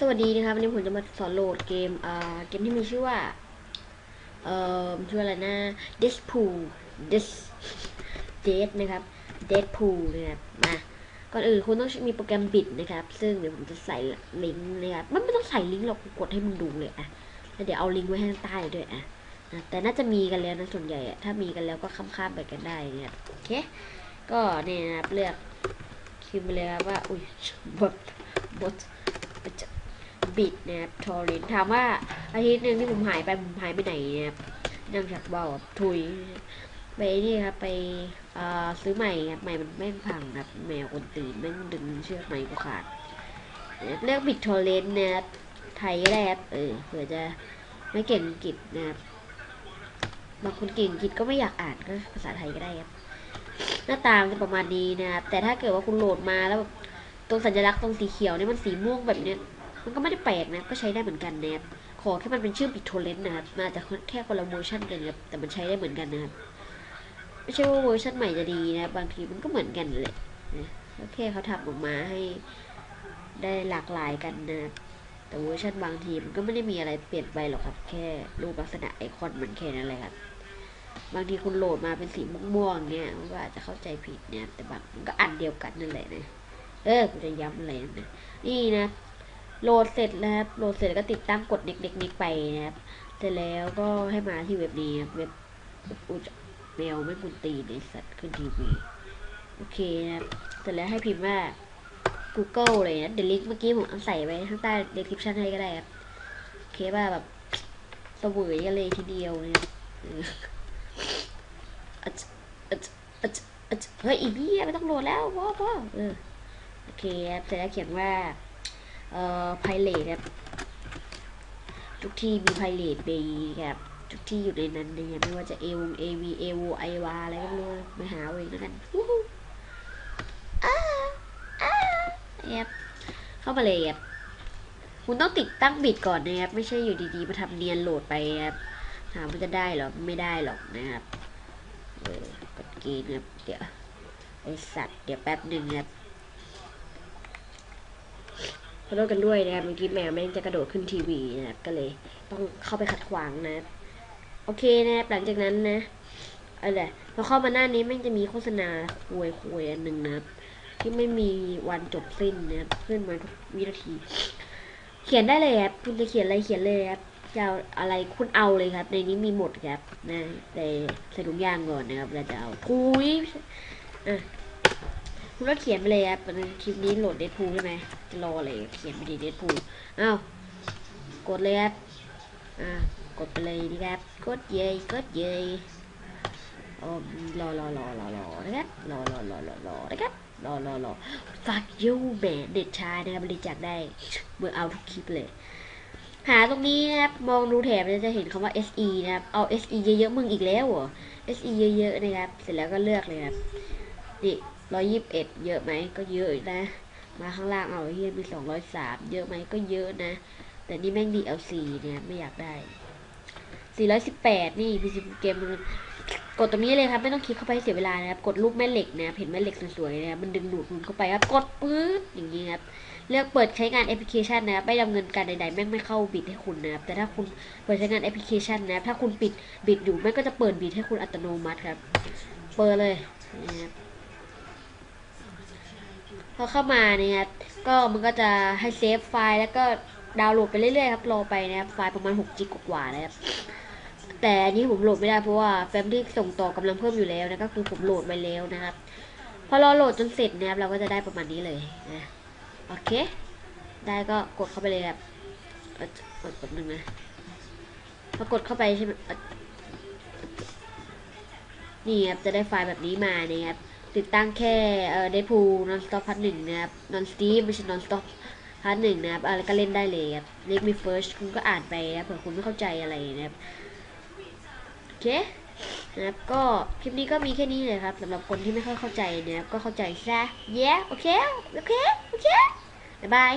สวัสดีนะครับวันนี้ผมจะมาสอนโหลดเกมอ่าเกมที่มีชื่อว่าเอ่อชื่ออะไรนะ Deadpool Des Dead นะครับ Deadpool นะครับมาก่อนอื่นคุณต้องมีโปรแกรมบิดนะครับ ซึ่งเดี๋ยวผมจะใส่ลิงก์นะครับมันไม่ต้องใส่ลิงก์หรอกกดให้มึงดูเลยอะแล้วเดี๋ยวเอาลิงก์ไว้ให้ข้างใต้ด้วยอะนะแต่น่าจะมีกันแล้วนะส่วนใหญ่อะถ้ามีกันแล้วก็ข้ามๆไปกันได้นะครับโอเคก็เนี่ยนะครับเลือกคิวไปเลยครับว่าอุ้ยบทบท บิดนะครับทอรินถามว่าอาทิตย์หนึ่งที่ผมหายไปผมหายไปไหนนะครับเนื่องจากเบาทุยไปนี่ครับไปซื้อใหม่ครับใหม่มันแม่งพังครับแมวคนตีนแม่งดึงเชือกใหม่กูขาดนะครับเลือกบิดทอเรนนะครับไทยก็ได้ครับเออเผื่อจะไม่เก่งอังกฤษนะครับบางคนเก่งอังกฤษก็ไม่อยากอ่านก็ภาษาไทยก็ได้ครับ หน้าตามันจะประมาณนี้นะครับแต่ถ้าเกิดว่าคุณโหลดมาแล้วแบบตรงสัญลักษณ์ตรงสีเขียวเนี่ยมันสีม่วงแบบเนี้ย มันก็ไม่ได้แปลกนะก็ใช้ได้เหมือนกันนะครับขอแค่มันเป็นชื่อบิทโทเลนนะครับน่าจะแค่คนละเวอร์ชันกันครับแต่มันใช้ได้เหมือนกันนะครับไม่ใช่ว่าเวอร์ชันใหม่จะดีนะบางทีมันก็เหมือนกันเลยนะโอเคเขาทำออกมาให้ได้หลากหลายกันนะแต่เวอร์ชันบางทีมันก็ไม่ได้มีอะไรเปลี่ยนไปหรอกครับ แค่รูปลักษณะไอคอนมันแค่นั้นเลยครับบางทีคุณโหลดมาเป็นสีม่วงๆเนี่ยมันก็อาจจะเข้าใจผิดเนี่ยแต่บางมันก็อันเดียวกันนั่นแหละนะเออกูจะย้ำอะไรนะนี่นะ โหลดเสร็จแล้วครับ โหลดเสร็จก็ติดตั้งกดเด็กๆนี้ไปนะครับ เสร็จแล้วก็ให้มาที่เว็บนี้เว็บอุจแมวไม่กุนตีในสัตว์ขึ้นทีวีโอเคนะครับเสร็จแล้วให้พิมพ์ว่า Google เลยนะเดี๋ยวลิงก์เมื่อกี้ผมเอาใส่ไว้ข้างใต้ description ให้ก็ได้ครับโอเคว่าแบบเสวยกันเลยทีเดียวเนี่ยเอออะเฮ้ยอีพี่ไม่ต้องโหลดแล้วพ่อพ่อเออโอเคครับเสร็จแล้วเขียนว่า เอ่อไพเรตครับ ทุกที่มีไพเรตมีครับ ทุกที่อยู่ในนั้นเนี่ยไม่ว่าจะเอวเอวีเอวไอวาอะไรก็ไม่รู้ไม่หาเอาเองแล้วกันวู้ฮู้อ้าอ้าครับเข้ามาเลยครับคุณต้องติดตั้งบิดก่อนนะครับ ไม่ใช่อยู่ดีๆมาทำเนียนโหลดไปครับถามว่าจะได้หรอ ไม่ได้หรอกนะครับเออกดเกณฑ์ครับเดี๋ยวไอสัตว์เดี๋ยวแป๊บหนึ่งครับ ขอโทษกันด้วยนะครับเมื่อกี้แมวแม่งจะกระโดดขึ้นทีวีนะครับก็เลยต้องเข้าไปขัดขวางนะครับโอเคนะครับหลังจากนั้นนะอะไรพอเข้ามาหน้านี้แม่งจะมีโฆษณาควยควยอันหนึ่งนะครับที่ไม่มีวันจบสิ้นนะครับขึ้นมาทุกวินาที เขียนได้เลยครับคุณจะเขียนอะไรเขียนเลยครับจะเอาอะไรคุณเอาเลยครับ ในนี้มีหมดครับนะแต่ใส่ถุงยางก่อนนะครับแล้วจะเอาทุยอะ คุณก็เขียนไปเลยครับคลิปนี้โหลดเด p พูใช่ไหมจะรออะไรเขียนไปดีเด p พูอ้าวกดเลยครับอ่ากดไปเลยดีครับกดเยยกดเย้รอรอรอรอรอนะครับรอรอรอรอรอนะครับรอรอรอ fuck you man เด็ดชายนะครับบริจาคได้เมื่อเอาทุกคลิปเลย หาตรงนี้นะครับมองดูแถบจะเห็นคำว่า SE นะครับเอา SE เยอะๆมึงอีกแล้วเหรอ SE เยอะๆนะครับเสร็จแล้วก็เลือกเลยครับนี่ ร้อยยี่สิบเอ็ดเยอะไหมก็เยอะนะ มาข้างล่างเอาเฮียมีสองร้อยสามเยอะไหมก็เยอะนะ แต่นี่แม่ง DLC เนี่ยไม่อยากได้สี่ร้อยสิบแปดนี่พีซีเกมมันกดตรงนี้เลยครับไม่ต้องคลิกเข้าไปเสียเวลานะครับ กดรูปแม่เหล็กนะเห็นแม่เหล็กสวยๆนะครับมันดึงดูดคุณเข้าไปครับกดปื๊ดอย่างนี้ครับเลือกเปิดใช้งานแอปพลิเคชันนะครับไม่ดำเนินการใดๆแม่งไม่เข้าบิดให้คุณนะครับแต่ถ้าคุณเปิดใช้งานแอปพลิเคชันนะครับถ้าคุณปิดบิดอยู่แม่งก็จะเปิดบิดให้คุณอัตโนมัติครับ เปิดเลยนะครับ พอเข้ามาเนี่ยครับก็มันก็จะให้เซฟไฟล์แล้วก็ดาวน์โหลดไปเรื่อยๆครับรอไปนะครับไฟล์ประมาณ6จิกกว่าๆนะครับแต่อันนี้ผมโหลดไม่ได้เพราะว่าแฟ้มที่ส่งต่อกำลังเพิ่มอยู่แล้วนะก็คือผมโหลดไปแล้วนะครับ พอเราโหลดจนเสร็จนะครับเราก็จะได้ประมาณนี้เลยนะโอเค ได้ก็กดเข้าไปเลยครับกดกดหนึ่งนะพอกดเข้าไปใช่ไหมนี่ครับจะได้ไฟล์แบบนี้มานะครับ ติดตั้งแค่เอ่อเดพูนอนสต็อปพาร์ทหนึ่งนะครับนอนสตีไม่ใช่นอนสต็อปพาร์ทหนึ่งนะครับอะไรก็เล่นได้เลยครับเล็กมีเฟิร์สคุณก็อ่านไปนะเผื่อคุณไม่เข้าใจอะไรนะครับโอเคนะครับก็คลิปนี้ก็มีแค่นี้เลยครับสำหรับคนที่ไม่ค่อยเข้าใจนะครับก็เข้าใจซะเย้โอเคโอเคโอเคบ๊ายบาย